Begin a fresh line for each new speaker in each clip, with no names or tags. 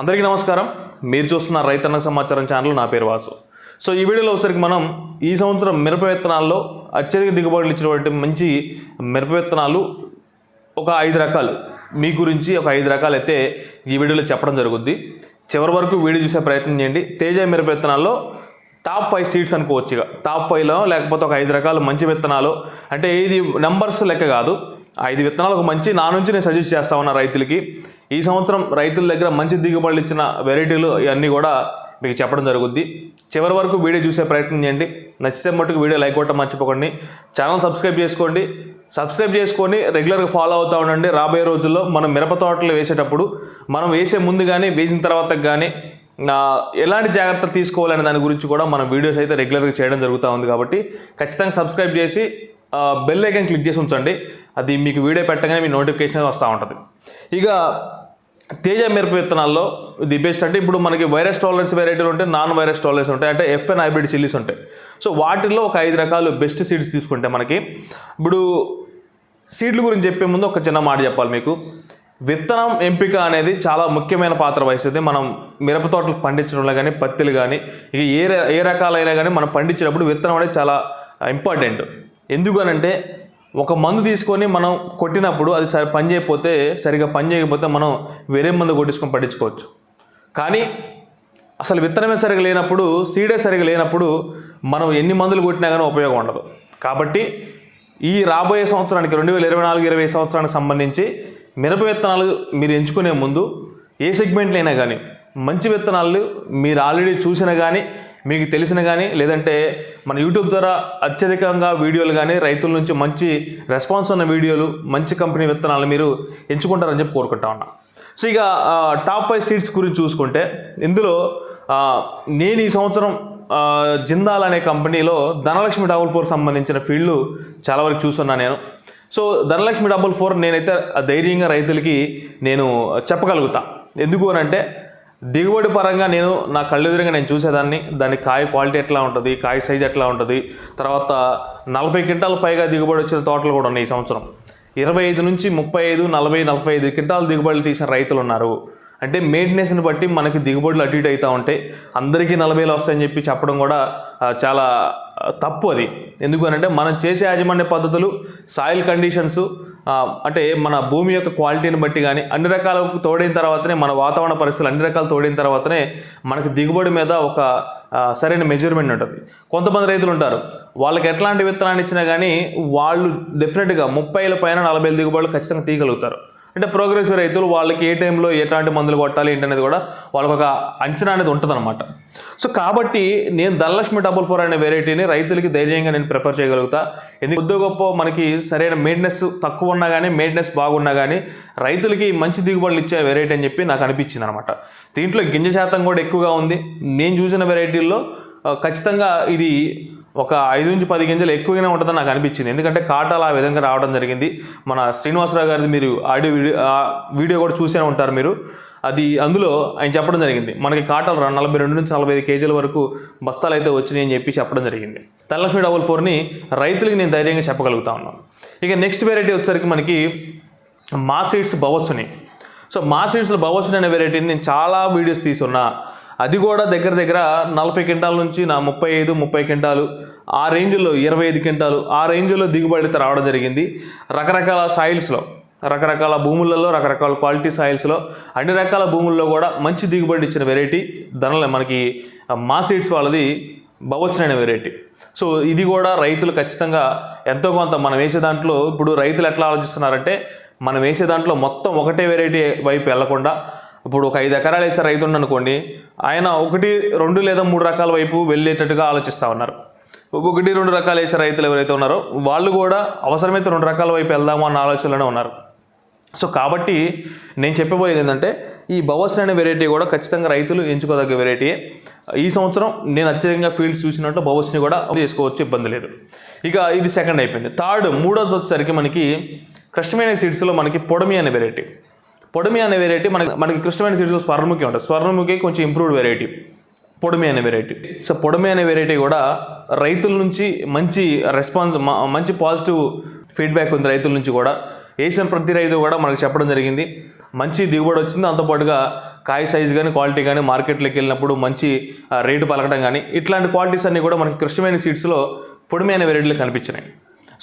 అందరికీ నమస్కారం. మీరు చూస్తున్న రైతన్న సమాచారం ఛానల్ నా పేరు వాసు. సో ఈ వీడియోలో ఒకసారికి మనం ఈ సంవత్సరం మిరప విత్తనాల్లో అత్యధిక దిగుబడులు ఇచ్చినటువంటి మంచి మిరప విత్తనాలు ఒక ఐదు రకాలు. మీ గురించి ఒక ఐదు రకాలు అయితే ఈ వీడియోలో చెప్పడం జరుగుద్ది. చివరి వరకు వీడియో చూసే ప్రయత్నం చేయండి. తేజ మిరప విత్తనాల్లో టాప్ ఫైవ్ సీడ్స్ అనుకోవచ్చు ఇక. టాప్ ఫైవ్లో లేకపోతే ఒక ఐదు రకాలు మంచి విత్తనాలు. అంటే ఇది నెంబర్స్ లెక్క కాదు. ఐదు విత్తనాలు ఒక మంచి నా నుంచి నేను సజెస్ట్ చేస్తా ఉన్నా రైతులకి. ఈ సంవత్సరం రైతుల దగ్గర మంచి దిగుబడులు ఇచ్చిన వెరైటీలు ఇవన్నీ కూడా మీకు చెప్పడం జరుగుద్ది. చివరి వరకు వీడియో చూసే ప్రయత్నం చేయండి. నచ్చితే మట్టుకు వీడియో లైక్ కొట్టడం మర్చిపోకండి. ఛానల్ సబ్స్క్రైబ్ చేసుకోండి. సబ్స్క్రైబ్ చేసుకొని రెగ్యులర్గా ఫాలో అవుతూ ఉండండి. రాబోయే రోజుల్లో మనం మిరప తోటలు వేసేటప్పుడు మనం వేసే ముందు కానీ వేసిన తర్వాత కానీ ఎలాంటి జాగ్రత్తలు తీసుకోవాలనే దాని గురించి కూడా మనం వీడియోస్ అయితే రెగ్యులర్గా చేయడం జరుగుతూ ఉంది కాబట్టి ఖచ్చితంగా సబ్స్క్రైబ్ చేసి బెల్ ఐకాన్ క్లిక్ చేసి ఉంచండి. అది మీకు వీడియో పెట్టగానే మీ నోటిఫికేషన్ వస్తూ ఉంటుంది. ఇక తేజ మిరప విత్తనాల్లో ది బెస్ట్ అంటే ఇప్పుడు మనకి వైరస్ టాలరెన్స్ వెరైటీలు ఉంటాయి నాన్ వైరస్ టాలరెన్స్ ఉంటాయి అంటే ఎఫ్ఎన్ హైబ్రిడ్ చిల్లీస్ ఉంటాయి. సో వాటిల్లో ఒక ఐదు రకాలు బెస్ట్ సీడ్స్ తీసుకుంటే మనకి ఇప్పుడు సీడ్ల గురించి చెప్పే ముందు ఒక చిన్న మాట చెప్పాలి మీకు. విత్తనం ఎంపిక అనేది చాలా ముఖ్యమైన పాత్ర వహిస్తుంది. మనం మిరప తోటలు పండించడంలో కానీ పత్తిలు కానీ ఇక ఏ ఏ రకాలైనా కానీ మనం పండించేటప్పుడు విత్తనం అనేది చాలా ఇంపార్టెంట్. ఎందుకనంటే ఒక మందు తీసుకొని మనం కొట్టినప్పుడు అది సరి పని చేయకపోతే సరిగా పని చేయకపోతే మనం వేరే మందు కొట్టించుకొని పట్టించుకోవచ్చు. కానీ అసలు విత్తనమే సరిగా లేనప్పుడు సీడే సరిగా లేనప్పుడు మనం ఎన్ని మందులు కొట్టినా కానీ ఉపయోగం ఉండదు. కాబట్టి ఈ రాబోయే సంవత్సరానికి రెండు వేల ఇరవై నాలుగు ఇరవై సంవత్సరానికి సంబంధించి మిరప విత్తనాలు మీరు ఎంచుకునే ముందు ఏ సెగ్మెంట్లైనా కానీ మంచి విత్తనాలు మీరు ఆల్రెడీ చూసినా కానీ మీకు తెలిసిన కానీ లేదంటే మన యూట్యూబ్ ద్వారా అత్యధికంగా వీడియోలు కానీ రైతుల నుంచి మంచి రెస్పాన్స్ ఉన్న వీడియోలు మంచి కంపెనీ విత్తనాలు మీరు ఎంచుకుంటారని చెప్పి కోరుకుంటా ఉన్నా. సో ఇక టాప్ ఫైవ్ సీట్స్ గురించి చూసుకుంటే ఇందులో నేను ఈ సంవత్సరం జిందాల్ అనే కంపెనీలో ధనలక్ష్మి డబుల్ ఫోర్ సంబంధించిన ఫీల్డ్లు చాలా వరకు చూస్తున్నా నేను. సో ధనలక్ష్మి డబుల్ ఫోర్ నేనైతే ధైర్యంగా రైతులకి నేను చెప్పగలుగుతా. ఎందుకు అని అంటే దిగుబడి పరంగా నేను నా కళ్ళెదురుగా నేను చూసేదాన్ని. దాని కాయ క్వాలిటీ ఎట్లా ఉంటుంది? కాయ సైజ్ ఎట్లా ఉంటుంది? తర్వాత నలభై క్వింటాల పైగా దిగుబడి వచ్చిన తోటలు కూడా ఉన్నాయి ఈ సంవత్సరం. ఇరవై ఐదు నుంచి ముప్పై ఐదు నలభై నలభై ఐదు క్వింటాల దిగుబడులు తీసిన రైతులు ఉన్నారు. అంటే మెయింటెనెన్స్ని బట్టి మనకి దిగుబడులు అటు ఇటు అవుతూ ఉంటాయి అందరికీ నలభైలు వస్తాయని చెప్పి చెప్పడం కూడా చాలా తప్పు అది. ఎందుకు అని అంటే మనం చేసే యాజమాన్య పద్ధతులు సాయిల్ కండిషన్స్ అంటే మన భూమి యొక్క క్వాలిటీని బట్టి కానీ అన్ని రకాల తోడిన తర్వాతనే మన వాతావరణ పరిస్థితులు అన్ని రకాలు తోడిన తర్వాతనే మనకి దిగుబడి మీద ఒక సరైన మెజర్మెంట్ ఉంటుంది. కొంతమంది రైతులు ఉంటారు వాళ్ళకి ఎట్లాంటి విత్తనాన్ని ఇచ్చినా కానీ వాళ్ళు డెఫినెట్గా ముప్పైల పైన నలభై దిగుబడులు ఖచ్చితంగా తీయగలుగుతారు. అంటే ప్రోగ్రెసివ్ రైతులు వాళ్ళకి ఏ టైంలో ఎట్లాంటి మందులు కొట్టాలి ఏంటనేది కూడా వాళ్ళకి ఒక అంచనా అనేది ఉంటుందన్నమాట. సో కాబట్టి నేను ధనలక్ష్మి డబుల్ ఫోర్ అనే వెరైటీని రైతులకి ధైర్యంగా నేను ప్రిఫర్ చేయగలుగుతా. ఎందుకు కొద్ది గొప్ప మనకి సరైన మెయింటెనెన్స్ తక్కువ ఉన్నా కానీ మెయింటెనెన్స్ బాగున్నా కానీ రైతులకి మంచి దిగుబడులు ఇచ్చే వెరైటీ అని చెప్పి నాకు అనిపించింది అనమాట దీంట్లో గింజ శాతం కూడా ఎక్కువగా ఉంది. నేను చూసిన వెరైటీల్లో ఖచ్చితంగా ఇది ఒక ఐదు నుంచి పది గింజలు ఎక్కువగానే ఉంటుందని నాకు అనిపించింది. ఎందుకంటే కాటాలు ఆ విధంగా రావడం జరిగింది. మన శ్రీనివాసరావు గారిది మీరు ఆడియో వీడియో ఆ వీడియో కూడా చూసే ఉంటారు మీరు. అది అందులో ఆయన చెప్పడం జరిగింది. మనకి కాటాలు నలభై రెండు నుంచి నలభై ఐదు కేజీల వరకు బస్తాలు అయితే వచ్చినాయి అని చెప్పి చెప్పడం జరిగింది. తెల్లక్ష్మి డబుల్ ఫోర్ని రైతులకి నేను ధైర్యంగా చెప్పగలుగుతా ఉన్నాను. ఇక నెక్స్ట్ వెరైటీ వచ్చేసరికి మనకి మా సీడ్స్ బవస్సుని. సో మా సీడ్స్లో బవస్సుని అనే వెరైటీని నేను చాలా వీడియోస్ తీసున్నా అది కూడా దగ్గర దగ్గర నలభై క్వింటాల నుంచి నా ముప్పై ఐదు ముప్పై క్వింటాలు ఆ రేంజ్లో ఇరవై ఐదు క్వింటాలు ఆ రేంజ్లో దిగుబడి రావడం జరిగింది. రకరకాల సాయిల్స్లో రకరకాల భూములలో రకరకాల క్వాలిటీ సాయిల్స్లో అన్ని రకాల భూముల్లో కూడా మంచి దిగుబడి ఇచ్చిన వెరైటీ ధనల మనకి మా సీడ్స్ వాళ్ళది బవచ్చన్ వెరైటీ సో ఇది కూడా రైతులు ఖచ్చితంగా ఎంతో కొంత మనం వేసే దాంట్లో ఇప్పుడు రైతులు ఎట్లా ఆలోచిస్తున్నారంటే మనం వేసే దాంట్లో మొత్తం ఒకటే వెరైటీ వైపు వెళ్ళకుండా ఇప్పుడు ఒక ఐదు ఎకరాలు వేసే రైతు అనుకోండి ఆయన ఒకటి రెండు లేదా మూడు రకాల వైపు వెళ్ళేటట్టుగా ఆలోచిస్తూ ఉన్నారు. ఒకటి రెండు రకాలు వేసే రైతులు ఎవరైతే ఉన్నారో వాళ్ళు కూడా అవసరమైతే రెండు రకాల వైపు వెళ్దాము అన్న ఆలోచనలోనే ఉన్నారు. సో కాబట్టి నేను చెప్పబోయేది ఏంటంటే ఈ బవర్స్ అనే వెరైటీ కూడా ఖచ్చితంగా రైతులు ఎంచుకోదగ్గ వెరైటీ ఈ సంవత్సరం నేను అత్యధికంగా ఫీల్డ్స్ చూసినట్టు బవర్స్ని కూడా చేసుకోవచ్చు ఇబ్బంది లేదు. ఇక ఇది సెకండ్ అయిపోయింది. థర్డ్ మూడోది వచ్చేసరికి మనకి కష్టమైన సీడ్స్లో మనకి పొడమి అనే వెరైటీ పొడమి అనే వెరైటీ మనకి మనకి కృష్ణమైన సీడ్స్లో స్వర్ణముఖి ఉంటుంది. స్వర్ణముఖి కొంచెం ఇంప్రూవ్డ్ వెరైటీ పొడమి అనే వెరైటీ సో పొడమి అనే వెరైటీ కూడా రైతుల నుంచి మంచి రెస్పాన్స్ మంచి పాజిటివ్ ఫీడ్బ్యాక్ ఉంది రైతుల నుంచి కూడా. వేసిన ప్రతి రైతు కూడా మనకు చెప్పడం జరిగింది. మంచి దిగుబడి వచ్చింది. దాంతోపాటుగా కాయ సైజు కానీ క్వాలిటీ కానీ మార్కెట్లోకి వెళ్ళినప్పుడు మంచి రేటు పలకడం కానీ ఇట్లాంటి క్వాలిటీస్ అన్నీ కూడా మనకి కృష్ణమైన సీడ్స్లో పొడిమైన వెరైటీలు కనిపించినాయి.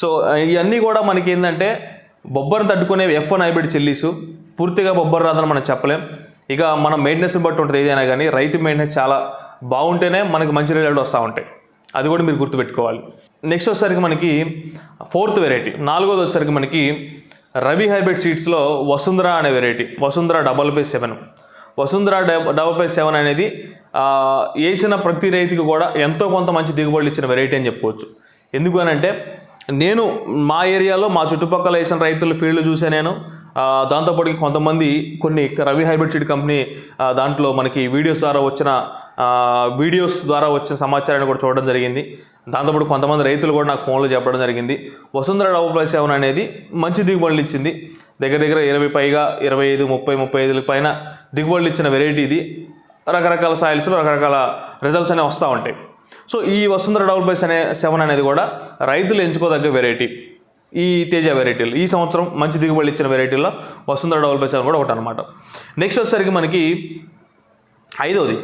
సో ఇవన్నీ కూడా మనకి ఏంటంటే బొబ్బర్ని తట్టుకునే ఎఫ్ వన్ హైబ్రిడ్ చెల్లీసు పూర్తిగా బొబ్బర్ రాదని మనం చెప్పలేం. ఇక మన మెయింటెనెన్స్ బట్టి ఉంటుంది ఏదైనా కానీ రైతు మెయింటెనెన్స్ చాలా బాగుంటేనే మనకి మంచి రిజల్ట్ వస్తూ ఉంటాయి. అది కూడా మీరు గుర్తుపెట్టుకోవాలి. నెక్స్ట్ వచ్చేసరికి మనకి ఫోర్త్ వెరైటీ నాలుగోది వచ్చేసరికి మనకి రవి హైబ్రిడ్ సీడ్స్లో వసుంధర అనే variety Vasundhara double five seven Vasundhara double- double five seven అనేది వేసిన ప్రతి రైతుకి కూడా ఎంతో కొంత మంచి దిగుబడులు ఇచ్చిన వెరైటీ అని చెప్పుకోవచ్చు. ఎందుకు అని అంటే నేను మా ఏరియాలో మా చుట్టుపక్కల వేసిన రైతుల ఫీల్డ్ చూసే నేను దాంతోపాటు కొంతమంది కొన్ని రవి హైబ్రిడ్ సీడ్ కంపెనీ దాంట్లో మనకి వీడియోస్ ద్వారా వచ్చిన వీడియోస్ ద్వారా వచ్చిన సమాచారాన్ని కూడా చూడడం జరిగింది. దాంతోపాటు కొంతమంది రైతులు కూడా నాకు ఫోన్లో చెప్పడం జరిగింది. వసుంధర డబుల్ ప్లస్ సెవెన్ అనేది మంచి దిగుబడులు ఇచ్చింది. దగ్గర దగ్గర ఇరవై పైగా ఇరవై ఐదు ముప్పై ముప్పై ఐదుల పైన దిగుబడులు ఇచ్చిన వెరైటీ ఇది. రకరకాల సాయిల్స్లో రకరకాల రిజల్ట్స్ అనేవి వస్తూ ఉంటాయి. సో ఈ వసుంధర డబుల్ ప్లస్ అనే సెవెన్ అనేది కూడా రైతులు ఎంచుకోదగ్గ వెరైటీ ఈ తేజ వెరైటీలు ఈ సంవత్సరం మంచి దిగుబడి ఇచ్చిన వెరైటీల్లో వసుంధర డబుల్ ప్లస్ సెవెన్ కూడా ఒకటి అనమాట నెక్స్ట్ వచ్చేసరికి మనకి ఐదవది.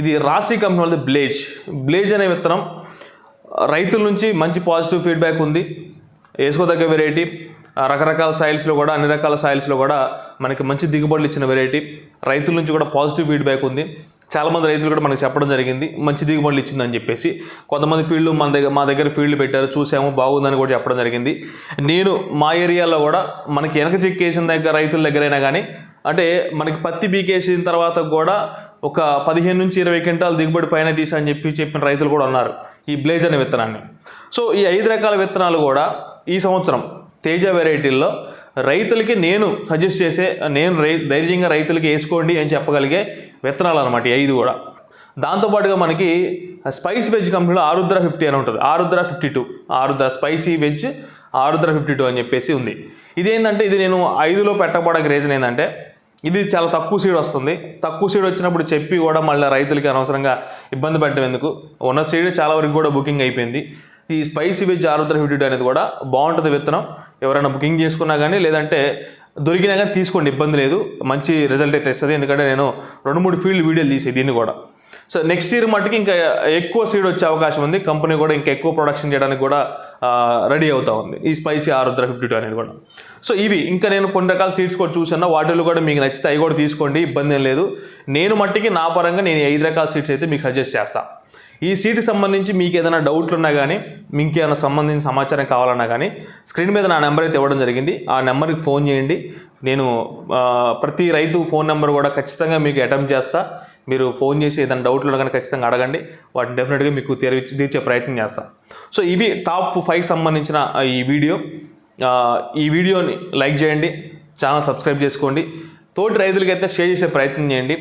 ఇది రాశి కంపెనీ వాళ్ళది బ్లేజ్ బ్లేజ్ అనే విత్తనం రైతుల నుంచి మంచి పాజిటివ్ ఫీడ్బ్యాక్ ఉంది. వేసుకోదగ్గ వెరైటీ రకరకాల సాయిల్స్లో కూడా అన్ని రకాల సాయిల్స్లో కూడా మనకి మంచి దిగుబడులు ఇచ్చిన వెరైటీ రైతుల నుంచి కూడా పాజిటివ్ ఫీడ్బ్యాక్ ఉంది. చాలామంది రైతులు కూడా మనకి చెప్పడం జరిగింది మంచి దిగుబడులు ఇచ్చిందని చెప్పేసి. కొంతమంది ఫీల్డ్ మన దగ్గర మా దగ్గర ఫీల్డ్ పెట్టారు చూసాము బాగుందని కూడా చెప్పడం జరిగింది. నేను మా ఏరియాలో కూడా మనకి వెనక చెక్కేసిన దగ్గర రైతుల దగ్గరైనా కానీ అంటే మనకి పత్తి బీకేసిన తర్వాత కూడా ఒక పదిహేను నుంచి ఇరవై క్వింటాల్ దిగుబడి పైన తీసా అని చెప్పి చెప్పిన రైతులు కూడా ఉన్నారు ఈ బ్లేజ్ అనే విత్తనాన్ని. సో ఈ ఐదు రకాల విత్తనాలు కూడా ఈ సంవత్సరం తేజ వెరైటీల్లో రైతులకి నేను సజెస్ట్ చేసే నేను రై ధైర్యంగా రైతులకి వేసుకోండి అని చెప్పగలిగే విత్తనాలు అనమాట ఐదు కూడా. దాంతోపాటుగా మనకి స్పైస్ వెజ్ కంపెనీలో ఆరుద్ర ఫిఫ్టీ అని ఉంటుంది. Arudra fifty two Arudra spicy veg Arudra fifty two అని చెప్పేసి ఉంది. ఇదేంటంటే ఇది నేను ఐదులో పెట్టకపోవడానికి రీజన్ ఏంటంటే ఇది చాలా తక్కువ సీడ్ వస్తుంది. తక్కువ సీడ్ వచ్చినప్పుడు చెప్పి కూడా మళ్ళీ రైతులకి అనవసరంగా ఇబ్బంది పెట్టడం ఎందుకు? ఉన్న సీడ్ చాలా వరకు కూడా బుకింగ్ అయిపోయింది. ఈ స్పైసీ వెజ్ ఆరుద్ర ఫిఫ్టీ అనేది కూడా బాగుంటుంది విత్తనం. ఎవరైనా బుకింగ్ చేసుకున్నా కానీ లేదంటే దొరికినా కానీ తీసుకోండి ఇబ్బంది లేదు. మంచి రిజల్ట్ అయితే ఇస్తుంది. ఎందుకంటే నేను రెండు మూడు ఫీల్డ్ వీడియోలు తీసి దీన్ని కూడా. సో నెక్స్ట్ ఇయర్ మట్టుకి ఇంకా ఎక్కువ సీడ్ వచ్చే అవకాశం ఉంది. కంపెనీ కూడా ఇంకా ఎక్కువ ప్రొడక్షన్ చేయడానికి కూడా రెడీ అవుతా ఉంది. ఈ స్పైసీ ఆరుద్ర ఫిఫ్టీ టూ అనేది కూడా. సో ఇవి ఇంకా నేను కొన్ని రకాల సీడ్స్ కూడా చూసాను వాటిలో కూడా మీకు నచ్చితే అవి కూడా తీసుకోండి. ఇబ్బంది ఏం లేదు. నేను మట్టికి నా పరంగా నేను ఐదు రకాల సీడ్స్ అయితే మీకు సజెస్ట్ చేస్తాను ఈ సీట్ సంబంధించి మీకు ఏదైనా డౌట్లు ఉన్నా కానీ మీకు ఏమైనా సంబంధించిన సమాచారం కావాలన్నా కానీ స్క్రీన్ మీద నా నెంబర్ అయితే ఇవ్వడం జరిగింది. ఆ నెంబర్కి ఫోన్ చేయండి. నేను ప్రతి రైతు ఫోన్ నెంబర్ కూడా ఖచ్చితంగా మీకు అటెంప్ట్ చేస్తా. మీరు ఫోన్ చేసి ఏదైనా డౌట్లు ఉన్నా కానీ ఖచ్చితంగా అడగండి. వాటిని డెఫినెట్గా మీకు తీర్చి తీర్చే ప్రయత్నం చేస్తాను సో ఇవి టాప్ ఫైవ్ సంబంధించిన ఈ వీడియో. ఈ వీడియోని లైక్ చేయండి. ఛానల్ సబ్స్క్రైబ్ చేసుకోండి. తోటి రైతులకైతే షేర్ చేసే ప్రయత్నం చేయండి.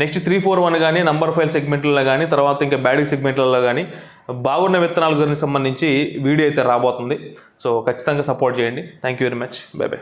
నెక్స్ట్ త్రీ ఫోర్ వన్ కానీ నంబర్ ఫైవ్ సెగ్మెంట్లలో కానీ తర్వాత ఇంకా బ్యాడింగ్ సెగ్మెంట్లలో కానీ బాగున్న విత్తనాల గురించి సంబంధించి వీడియో అయితే రాబోతుంది. సో ఖచ్చితంగా సపోర్ట్ చేయండి. Thank you very much bye bye